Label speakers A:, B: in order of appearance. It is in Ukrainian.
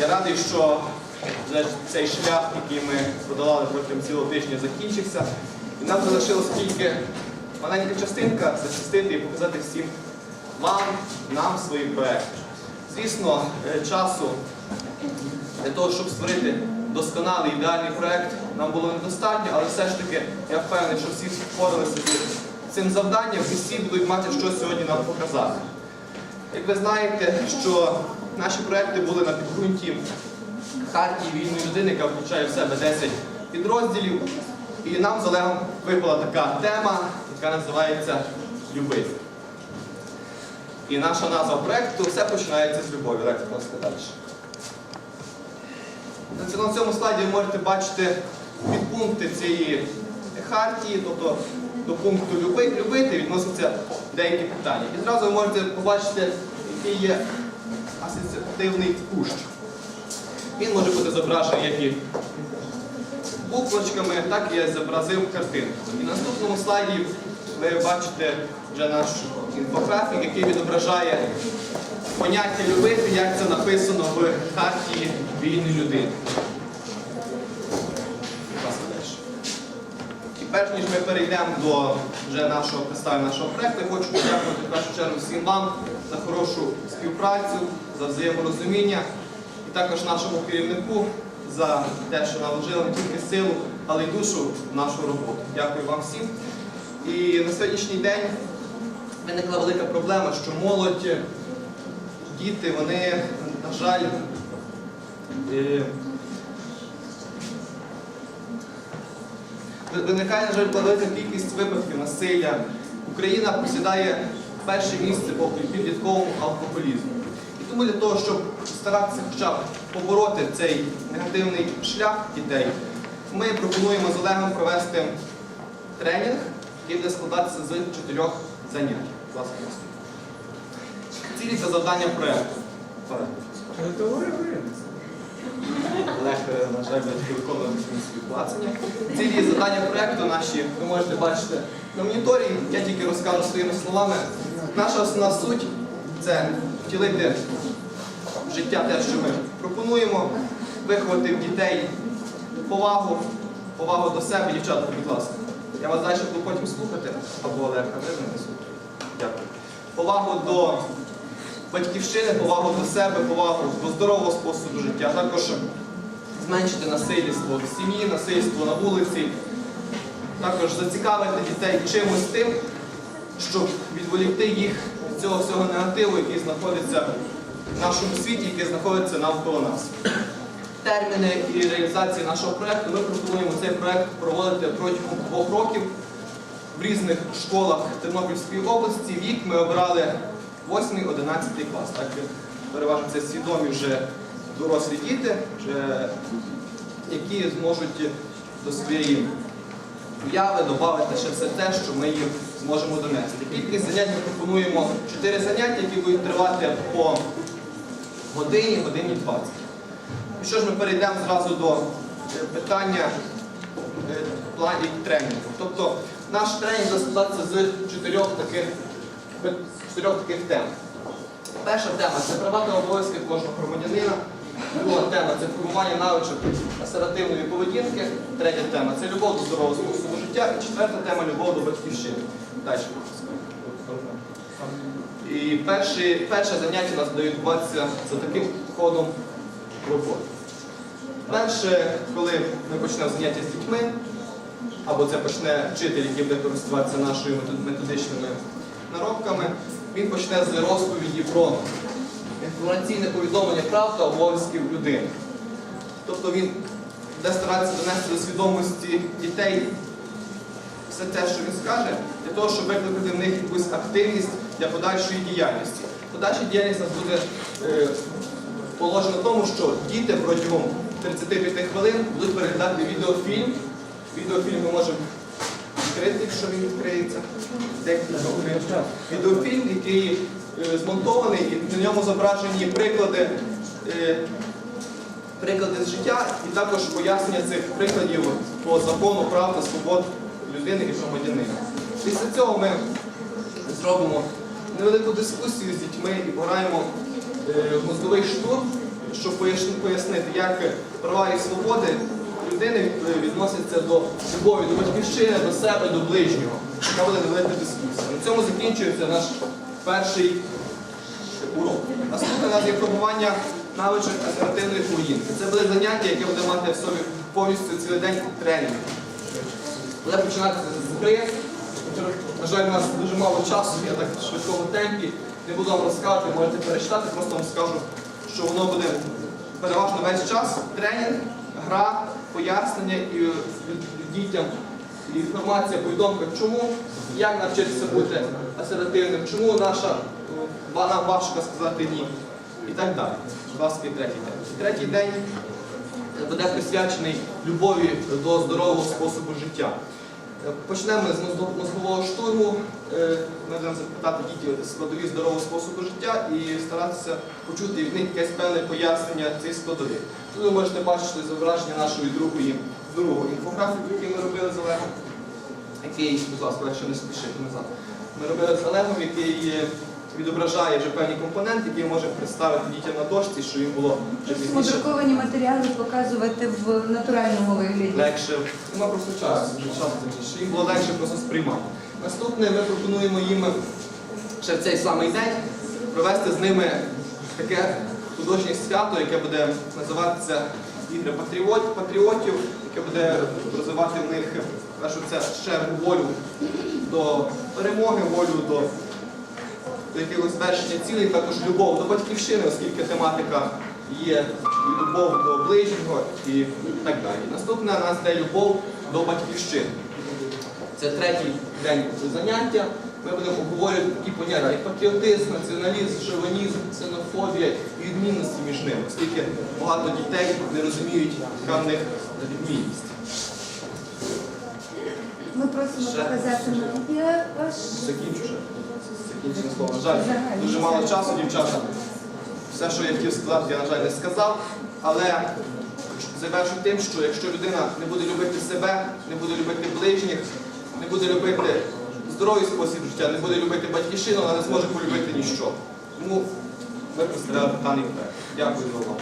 A: Я радий, що цей шлях, який ми подолали протягом цілого тижня, закінчився. І нам залишилось тільки маленька частинка захистити і показати всім вам, нам свої проекти. Звісно, е, часу для того, щоб створити досконалий ідеальний проект, нам було недостатньо, але все ж таки я впевнений, що всі впоралися з цим завданням і всі будуть мати що сьогодні нам показати. Як ви знаєте, що наші проекти були на підґрунті хартії вільної людини, яка включає в себе 10 підрозділів. І нам з Олегом випала така тема, яка називається Любити. І наша назва проекту все починається з любові. Олег, ласка, далі. На цьому- слайді ви можете бачити підпункти цієї хартії, тобто до пункту любити відносяться деякі питання. І зразу ви можете побачити, який є асоціативний кущ. Він може бути зображений як і буквочками, так і я зобразив картинку. І на наступному слайді ви бачите вже наш інфографік, який відображає поняття любити, як це написано в хартії вільної людини. Будь ласка, далі. І ніж ми перейдемо до вже нашого представлення нашого проекту, я хочу подякувати в першу чергу всім вам за хорошу співпрацю, за взаєморозуміння і також нашому керівнику за те, що наложили не тільки силу, але й душу в нашу роботу. Дякую вам всім. І на сьогоднішній день виникла велика проблема, що молодь, діти, вони, на жаль, Виникає, на жаль, велика кількість випадків насилля. Україна посідає перше місце по підлітковому алкоголізму. І тому для того, щоб старатися хоча б побороти цей негативний шлях дітей, ми пропонуємо з Олегом провести тренінг, який буде складатися з чотирьох занять. Ласка. Цілі та завдання проєкту. Олег, е, на жаль, батьки виконують свої плацання. Цілі завдання проєкту наші ви можете бачити на моніторі. Я тільки розкажу своїми словами. Наша основна суть це втілити життя те, що ми пропонуємо, виховати в дітей повагу, повагу до себе. Дівчата, будь ласка. Я вас далі буду потім слухати, або Олег, а ви мене слухайте. Дякую. Повагу до батьківщини, повагу до себе, повагу до здорового способу життя. Також зменшити насильство в сім'ї, насильство на вулиці. Також зацікавити дітей чимось тим, щоб відволікти їх від цього всього негативу, який знаходиться в нашому світі, який знаходиться навколо нас. Терміни і реалізації нашого проєкту ми пропонуємо цей проєкт проводити протягом двох років в різних школах Тернопільської області. Вік ми обрали 8-11 клас. Так як переважно це свідомі вже дорослі діти, вже, які зможуть до своєї уяви додати ще все те, що ми їм зможемо донести. Кількість занять ми пропонуємо 4 заняття, які будуть тривати по годині, годині 20. І що ж ми перейдемо зразу до е, питання е, планів тренінгу. Тобто наш тренінг буде з чотирьох таких, чотирьох таких тем. Перша тема це права та обов'язки кожного громадянина. Друга тема це формування навичок асеративної поведінки. Третя тема це любов до здорового способу життя. І четверта тема любов до батьківщини. Далі. І перші, перше заняття нас буде відбуватися за таким ходом роботи. Перше, коли ми почнемо заняття з дітьми, або це почне вчитель, який буде користуватися нашими метод- методичними наробками, він почне з розповіді про інформаційне повідомлення прав та обов'язків людини. Тобто він буде старатися донести до свідомості дітей все те, що він скаже, для того, щоб викликати в них якусь активність для подальшої діяльності. Подальша діяльність нас буде е, положена в тому, що діти протягом 35 хвилин будуть переглядати відеофільм. Відеофільм ми можемо відкрити, якщо він відкриється. Декілька. Відеофільм, який е, змонтований, і на ньому зображені приклади. е, Приклади з життя і також пояснення цих прикладів по закону прав та свобод людини і громадянина. Після цього ми зробимо невелику дискусію з дітьми і пограємо е, мозговий штурм, щоб пояснити, як права і свободи людини від- відносяться до любові, до батьківщини, до себе, до ближнього. Яка буде невелика дискусія. На цьому закінчується наш перший урок. Наступне у нас є формування навичок асертивної поведінки. Це буде заняття, яке буде мати в собі повністю цілий день тренінг. Буде починатися з гри. На жаль, у нас дуже мало часу, я так в швидкому темпі. Не буду вам розказувати, можете перечитати, просто вам скажу, що воно буде переважно весь час. Тренінг, гра, пояснення і від дітям інформація, повідомка, чому, як навчитися бути асертивним, чому наша нам важко сказати ні. І так далі. І третій день. Третій день буде присвячений любові до здорового способу життя. Е, Почнемо з мозго- мозгового штурму. Е, Ми будемо запитати дітей складові здорового способу життя і старатися почути від них якесь певне пояснення цих складових. Тут ви можете бачити зображення нашої другої, другого інфографіку, який ми робили з Олегом, який, будь ласка, якщо не спішити назад. Ми робили з Олегом, який відображає вже певні компоненти, які можемо представити дітям на дошці, що їм було вже пізніше
B: друковані матеріали показувати в натуральному вигляді.
A: легше, нема просто часу, час закінчити, їм було легше просто сприймати. Наступне ми пропонуємо їм ще в цей самий день провести з ними таке художнє свято, яке буде називатися Ігри патріот- патріотів, яке буде розвивати в них першу це чергу волю до перемоги, волю до, до якогось звершення цілей, також любов до батьківщини, оскільки тематика є і любов до ближнього і так далі. Наступне у нас йде любов до батьківщини. Це третій день заняття. Ми будемо обговорювати такі поняття, як патріотизм, націоналізм, шовінізм, ксенофобія і відмінності між ними, оскільки багато дітей не розуміють, яка в них відмінність.
B: Ми просимо показати
A: Закінчу вже. Закінчення слова. На жаль, дуже мало часу, дівчата. Все, що я хотів сказати, я, на жаль, не сказав. Але завершу тим, що якщо людина не буде любити себе, не буде любити ближніх, не буде любити здоровий спосіб життя, не буде любити батьківщину, вона не зможе полюбити ніщо. Тому ми представляємо даний проект. Дякую за увагу.